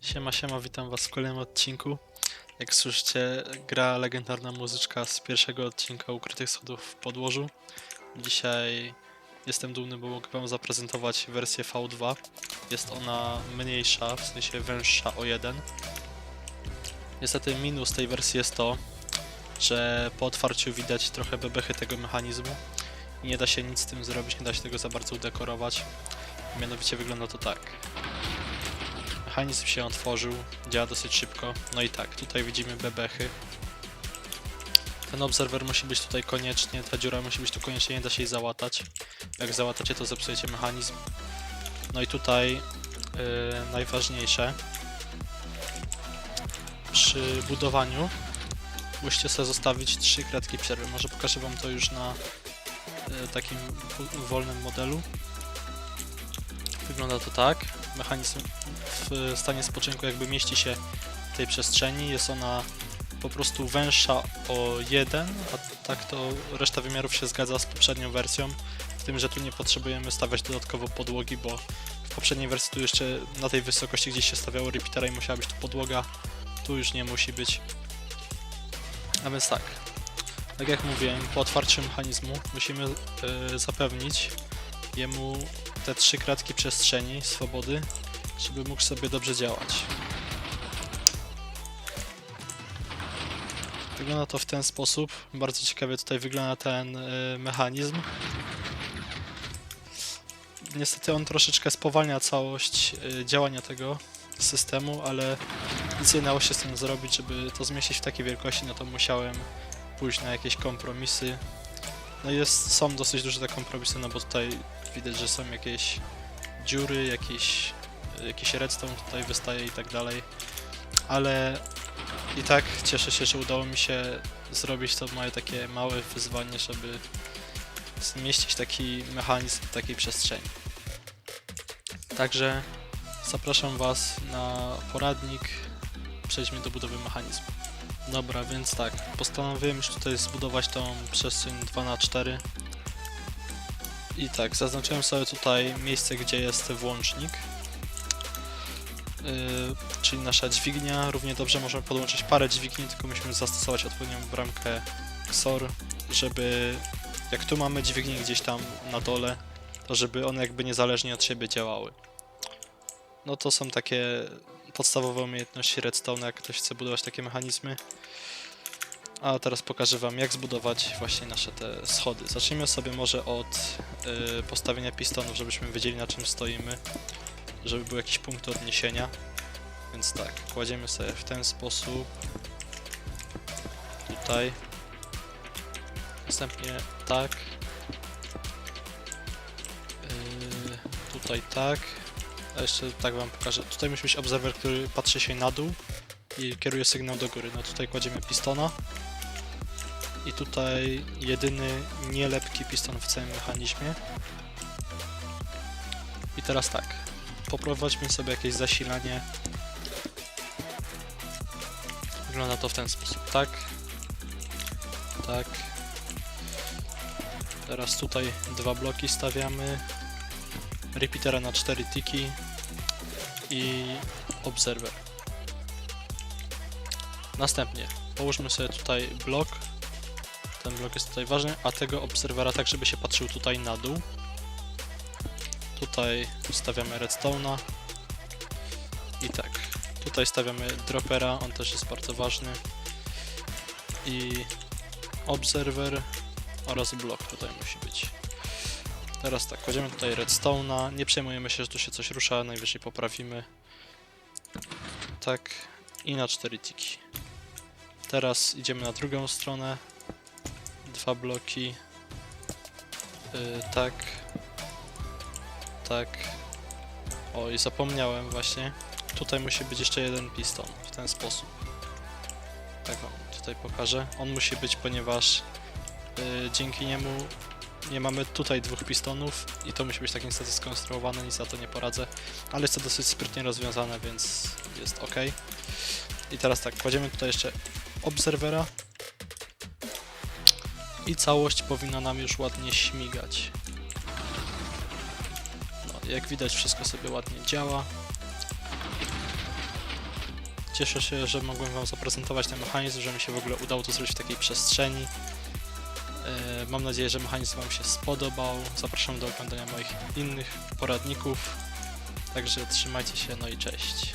Siema, siema, witam was w kolejnym odcinku. Jak słyszycie, gra legendarna muzyczka z pierwszego odcinka Ukrytych Schodów w podłożu. Dzisiaj jestem dumny, bo mogę wam zaprezentować wersję V2. Jest ona mniejsza, w sensie węższa o 1. Niestety minus tej wersji jest to, że po otwarciu widać trochę bebechy tego mechanizmu nie da się nic z tym zrobić, nie da się tego za bardzo udekorować. Mianowicie wygląda to tak. Mechanizm się otworzył, działa dosyć szybko. No i tak, tutaj widzimy bebechy. Ten obserwer musi być tutaj koniecznie, ta dziura musi być tu koniecznie, nie da się jej załatać. Jak załatacie, to zepsujecie mechanizm. No i tutaj yy, najważniejsze. Przy budowaniu musicie sobie zostawić trzy kratki przerwy. Może pokażę wam to już na takim wu- wolnym modelu. Wygląda to tak. Mechanizm w stanie spoczynku jakby mieści się w tej przestrzeni. Jest ona po prostu węższa o 1, a tak to reszta wymiarów się zgadza z poprzednią wersją. W tym, że tu nie potrzebujemy stawiać dodatkowo podłogi, bo w poprzedniej wersji tu jeszcze na tej wysokości gdzieś się stawiało repeatera i musiała być tu podłoga. Tu już nie musi być. A więc tak. Tak jak mówiłem, po otwarciu mechanizmu musimy e, zapewnić jemu te trzy kratki przestrzeni, swobody, żeby mógł sobie dobrze działać. Wygląda to w ten sposób. Bardzo ciekawie tutaj wygląda ten y, mechanizm. Niestety on troszeczkę spowalnia całość y, działania tego systemu, ale nic nie dało się z tym zrobić, żeby to zmieścić w takiej wielkości, no to musiałem pójść na jakieś kompromisy. No jest, są dosyć duże te kompromisy, no bo tutaj widać, że są jakieś dziury, jakieś, jakiś redstone tutaj wystaje i tak dalej. Ale i tak cieszę się, że udało mi się zrobić to moje takie małe wyzwanie, żeby zmieścić taki mechanizm w takiej przestrzeni. Także zapraszam Was na poradnik. Przejdźmy do budowy mechanizmu. Dobra, więc tak, postanowiłem już tutaj zbudować tą przestrzeń 2x4. I tak, zaznaczyłem sobie tutaj miejsce, gdzie jest włącznik. Yy, czyli nasza dźwignia. Równie dobrze możemy podłączyć parę dźwigni, tylko musimy zastosować odpowiednią bramkę XOR, żeby jak tu mamy dźwignię gdzieś tam na dole, to żeby one jakby niezależnie od siebie działały. No to są takie podstawowe umiejętności redstone, jak ktoś chce budować takie mechanizmy. A teraz pokażę Wam, jak zbudować właśnie nasze te schody. Zacznijmy sobie może od y, postawienia pistonów, żebyśmy wiedzieli na czym stoimy, żeby był jakiś punkt odniesienia. Więc tak, kładziemy sobie w ten sposób. Tutaj. Następnie tak. Yy, tutaj tak. Jeszcze tak wam pokażę. Tutaj musi być obserwer, który patrzy się na dół i kieruje sygnał do góry. No tutaj kładziemy pistona. I tutaj jedyny nielepki piston w całym mechanizmie. I teraz tak. Poprowadźmy sobie jakieś zasilanie Wygląda to w ten sposób, tak? Tak. Teraz tutaj dwa bloki stawiamy. Repeatera na 4 tiki i obserwer. Następnie połóżmy sobie tutaj blok. Ten blok jest tutaj ważny, a tego obserwera tak, żeby się patrzył tutaj na dół. Tutaj stawiamy redstone'a. I tak. Tutaj stawiamy dropera, on też jest bardzo ważny. I obserwer oraz blok tutaj musi być. Teraz tak, kładziemy tutaj redstone'a, nie przejmujemy się, że tu się coś rusza, najwyżej poprawimy. Tak, i na 4 tiki. Teraz idziemy na drugą stronę. Dwa bloki. Yy, tak. Tak. O, i zapomniałem właśnie. Tutaj musi być jeszcze jeden piston, w ten sposób. Tak wam tutaj pokażę. On musi być, ponieważ yy, dzięki niemu nie mamy tutaj dwóch pistonów i to musi być tak niestety skonstruowane, nic za to nie poradzę. Ale jest to dosyć sprytnie rozwiązane, więc jest ok. I teraz tak, kładziemy tutaj jeszcze obserwera. I całość powinna nam już ładnie śmigać. Jak widać wszystko sobie ładnie działa. Cieszę się, że mogłem Wam zaprezentować ten mechanizm, że mi się w ogóle udało to zrobić w takiej przestrzeni. E, Mam nadzieję, że mechanizm Wam się spodobał. Zapraszam do oglądania moich innych poradników. Także trzymajcie się, no i cześć.